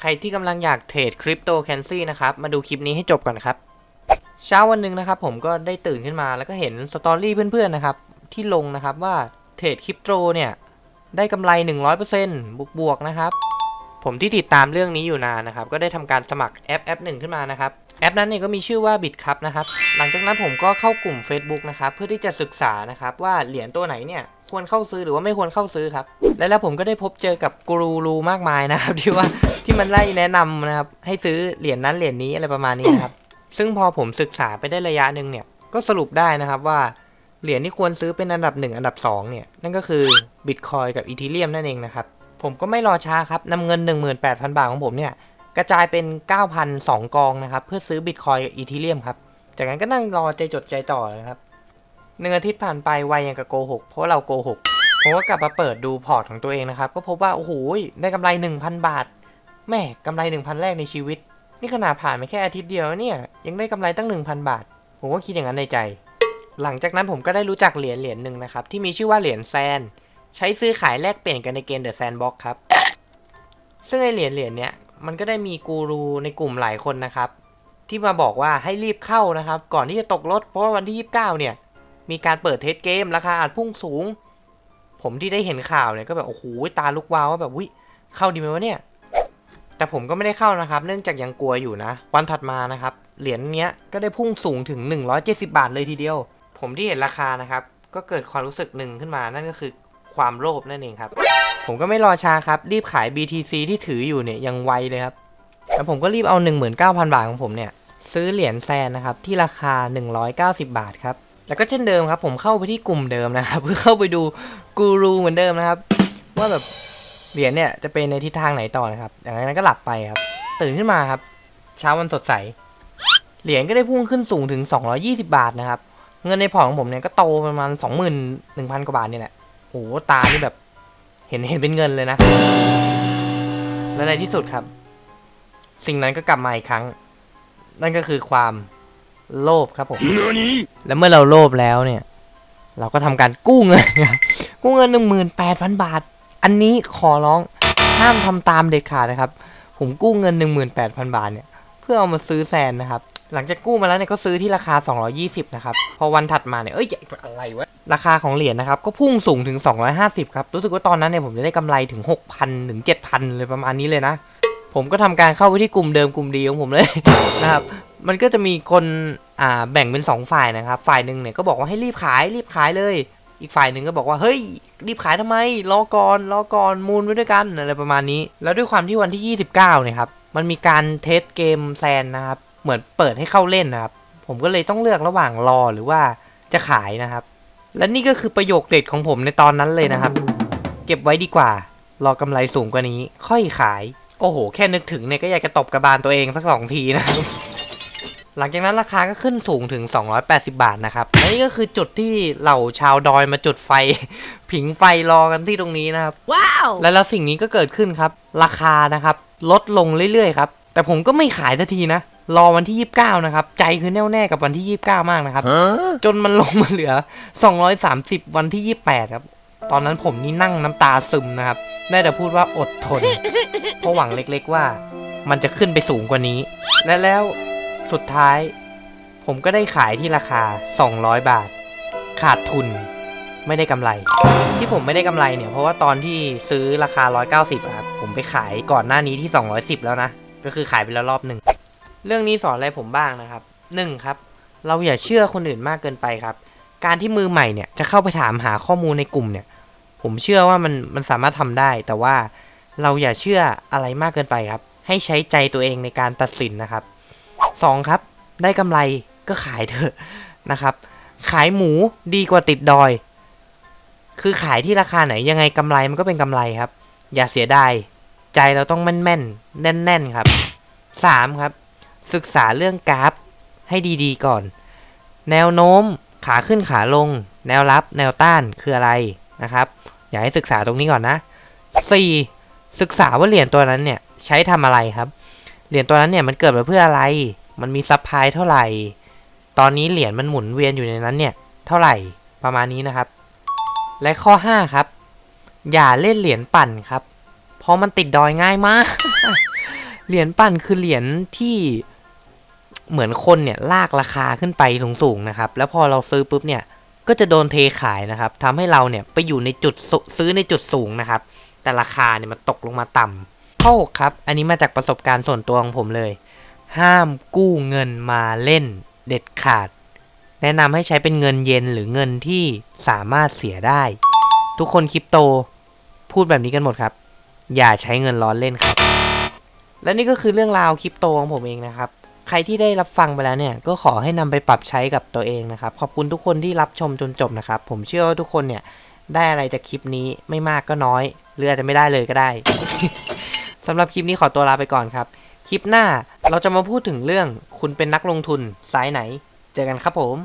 ใครที่กำลังอยากเทรดคริปโตเครนซีนะครับ มาดูคลิปนี้ให้จบก่อนครับ เช้าวันหนึ่งนะครับผมก็ได้ตื่นขึ้นมาแล้วก็เห็นสตอรี่เพื่อนๆนะครับ ที่ลงนะครับว่าเทรดคริปโตเนี่ยได้กำไร 100%บวกบวกๆนะครับ ผมที่ติดตามเรื่องนี้อยู่นานนะครับ ก็ได้ทำการสมัครแอปแอปหนึ่งขึ้นมานะครับ แอปนั้นเนี่ยก็มีชื่อว่า Bitcup นะครับ หลังจากนั้นผมก็เข้ากลุ่ม Facebook นะครับ เพื่อที่จะศึกษานะครับว่าเหรียญตัวไหนเนี่ย ควรเข้าซื้อหรือว่าไม่ควรเข้าซื้อครับ และแล้วผมก็ได้พบเจอกับกูรูรูมากมายนะครับที่ว่าที่มันไล่แนะนำนะครับ ให้ซื้อเหรียญนั้นเหรียญนี้อะไรประมาณนี้นะครับ ซึ่งพอผมศึกษาไปได้ระยะหนึ่งเนี่ยก็สรุปได้นะครับว่าเหรียญที่ควรซื้อเป็นอันดับ 1 อันดับ 2 เนี่ย นั่นก็คือ Bitcoin กับ Ethereum นั่นเองนะครับ ผมก็ไม่รอช้าครับนำเงิน 18,000 บาทของผมเนี่ย กระจายเป็น 9,002 กองนะครับ เพื่อซื้อ Bitcoin กับ Ethereum ครับ จากนั้นก็นั่งรอใจจดใจต่อนะครับ หนึ่งอาทิตย์ผ่านไปไวยังกับโกหกเพราะเราโกหกผมก็กลับมาเปิดดูพอร์ตของตัวเองนะครับ ก็พบว่า โอ้โหได้กำไร 1,000 บาท แม่กำไร 1,000 แรกในชีวิต นี่ขนาดผ่านไปแค่อาทิตย์เดียวเนี่ย ยังได้กำไรตั้ง 1,000 บาท ผมก็คิดอย่างนั้นในใจ หลังจากนั้นผมก็ได้รู้จักเหรียญเหรียญหนึ่งนะครับ ที่มีชื่อว่าเหรียญแซน ใช้ซื้อขายแลกเปลี่ยนกันในเกม The Sandbox ครับ ซึ่งไอเหรียญเหรียญเนี้ยมันก็ได้มีกูรูในกลุ่มหลายคนนะครับ ที่มาบอกว่าให้รีบเข้านะครับ ก่อนที่จะตกรถเพราะว่าวันที่ 29 เนี่ย มีการเปิดเทสเกม ราคาอาจพุ่งสูง ผมที่ได้เห็นข่าวเนี่ยก็แบบ โอ้โห ตาลุกวาวว่าแบบวิเข้าดีไหมวะเนี่ย แต่ผมก็ไม่ได้เข้านะครับ เนื่องจากยังกลัวอยู่นะ วันถัดมานะครับ เหรียญเนี้ยก็ได้พุ่งสูงถึง 170 บาทเลยทีเดียว ผมที่เห็นราคานะครับ ก็เกิดความรู้สึกหนึ่งขึ้นมา นั่นก็คือความโลภนั่นเองครับ ผมก็ไม่รอช้าครับ รีบขาย BTC ที่ถืออยู่เนี่ยยังไวเลยครับ แล้วผมก็รีบเอา 19,000 บาทของผมเนี่ยซื้อเหรียญแซนนะครับที่ราคา 190 บาทครับ แล้วก็เช่นเดิมครับ ผมเข้าไปที่กลุ่มเดิมนะครับเพื่อเข้าไปดูกูรูเหมือนเดิมนะครับ ว่าแบบเหรียญเนี่ยจะเป็นในทิศทางไหนต่อนะครับอย่างนั้นก็หลับไปครับ ตื่นขึ้นมาครับ เช้าวันสดใส เหรียญก็ได้พุ่งขึ้นสูงถึง 220 บาทนะครับ เงินในพอร์ตของผมเนี่ยก็โตประมาณ 21,000 กว่าบาทนี่แหละโอ้โหตานี่แบบเห็นเห็นเป็นเงินเลยนะ และในที่สุดครับ สิ่งนั้นก็กลับมาอีกครั้ง นั่นก็คือความ โลภครับผมและเมื่อเราโลภแล้วเนี่ย เราก็ทำการกู้เงินครับกู้เงินหนึ่งหมื่นแปดพันบาท อันนี้ขอร้องห้ามทำตามเด็ดขาดนะครับ ผมกู้เงินหนึ่งหมื่นแปดพันบาทเนี่ยเพื่อเอามาซื้อแซนนะครับ หลังจากกู้มาแล้วเนี่ยก็ซื้อที่ราคา 220 นะครับ พอวันถัดมาเนี่ยเอ้ยอะไรวะราคาของเหรียญนะครับ ก็พุ่งสูงถึง 250 ครับ รู้สึกว่าตอนนั้นเนี่ยผมจะได้กำไรถึง 6,000 ถึง 7,000 เลยประมาณนี้เลยนะ ผมก็ทำการเข้าไปที่กลุ่มเดิมกลุ่มดีของผมเลยนะครับ มันก็จะมีคนอ่าแบ่งเป็น 2 ฝ่ายนะครับ ฝ่ายหนึ่งเนี่ยก็บอกว่าให้รีบขายรีบขายเลย อีกฝ่ายหนึ่งก็บอกว่าเฮ้ยรีบขายทำไมรอก่อนรอก่อนมูลไว้ด้วยกันอะไรประมาณนี้ แล้วด้วยความที่วันที่ 29เนี่ยครับมันมีการเทสเกมแซนนะครับเหมือนเปิดให้เข้าเล่นนะครับ ผมก็เลยต้องเลือกระหว่างรอหรือว่าจะขายนะครับ และนี่ก็คือประโยคเด็ดของผมในตอนนั้นเลยนะครับ เก็บไว้ดีกว่า รอกำไรสูงกว่านี้ ค่อยขาย โอ้โห แค่นึกถึงเนี่ยก็อยากจะตบกระบาลตัวเองสักสองทีนะครับ หลังจากนั้นราคาก็ขึ้นสูงถึง 280 บาทนะครับและนี่ก็คือจุดที่เหล่าชาวดอยมาจุดไฟ ผิงไฟรอกันที่ตรงนี้นะครับ Wow! และแล้วสิ่งนี้ก็เกิดขึ้นครับ ราคานะครับ ลดลงเรื่อยๆครับ แต่ผมก็ไม่ขายทันทีนะ รอวันที่ 29 นะครับ ใจคือแน่วแน่กับวันที่ 29 มากนะครับ จนมันลงมาเหลือ 230 วันที่ 28 ครับ ตอนนั้นผมนี่นั่งน้ำตาซึมนะครับ ได้แต่พูดว่าอดทน เพราะหวังเล็กๆว่า มันจะขึ้นไปสูงกว่านี้ และแล้ว สุดท้าย ผมก็ได้ขายที่ราคา 200 บาท ขาดทุนไม่ได้กำไร ที่ผมไม่ได้กำไรเนี่ย เพราะว่าตอนที่ซื้อราคา 190อะครับผมไปขายก่อนหน้านี้ที่ 210 แล้วนะ ก็คือขายไปแล้วรอบหนึ่ง เรื่องนี้สอนอะไรผมบ้างนะครับ 1. ครับ เราอย่าเชื่อคนอื่นมากเกินไปครับ การที่มือใหม่เนี่ยจะเข้าไปถามหาข้อมูลในกลุ่มเนี่ย ผมเชื่อว่ามันมันสามารถทำได้ แต่ว่าเราอย่าเชื่ออะไรมากเกินไปครับ ให้ใช้ใจตัวเองในการตัดสินนะครับ 2. ครับ ได้กำไรก็ขายเถอะนะครับ ขายหมูดีกว่าติดดอย คือขายที่ราคาไหนยังไงกำไรมันก็เป็นกำไรครับ อย่าเสียดายใจเราต้องแม่นแม่นๆแน่นแน่นๆครับ 3. ครับ ศึกษาเรื่องกราฟให้ดีๆก่อน แนวโน้มขาขึ้นขาลง แนวรับแนวต้านคืออะไรนะครับ อยากให้ศึกษาตรงนี้ก่อนนะ 4. ศึกษาว่าเหรียญตัวนั้นเนี่ยใช้ทำอะไรครับ เหรียญตัวนั้นเนี่ยมันเกิดมาเพื่ออะไร มันมีซัพพลายเท่าไหร่ ตอนนี้เหรียญมันหมุนเวียนอยู่ในนั้นเนี่ย เท่าไหร่ประมาณนี้นะครับ และข้อ 5 ครับ อย่าเล่นเหรียญปั่นครับ เพราะมันติดดอยง่ายมาก เหรียญปั่นคือเหรียญที่เหมือนคนเนี่ยลากราคาขึ้นไปสูงๆนะครับ แล้วพอเราซื้อปุ๊บเนี่ยก็จะโดนเทขายนะครับทำให้เราเนี่ยไปอยู่ในจุดซื้อในจุดสูงนะครับ แต่ราคาเนี่ยมันตกลงมาต่ำข้อหกครับ อันนี้มาจากประสบการณ์ส่วนตัวของผมเลย ห้ามกู้เงินมาเล่นเด็ดขาด แนะนำให้ใช้เป็นเงินเย็นหรือเงินที่สามารถเสียได้ ทุกคนคริปโตพูดแบบนี้กันหมดครับ อย่าใช้เงินร้อนเล่นครับ และนี่ก็คือเรื่องราวคริปโตของผมเองนะครับ ใครที่ได้รับฟังไปแล้วเนี่ย ก็ขอให้นำไปปรับใช้กับตัวเองนะครับ ขอบคุณทุกคนที่รับชมจนจบนะครับ ผมเชื่อว่าทุกคนเนี่ยได้อะไรจากคลิปนี้ไม่มากก็น้อยหรืออาจจะไม่ได้เลยก็ได้ สำหรับคลิปนี้ขอตัวลาไปก่อนครับ คลิปหน้าเราจะมาพูดถึงเรื่องคุณเป็นนักลงทุนสายไหน เจอกันครับผม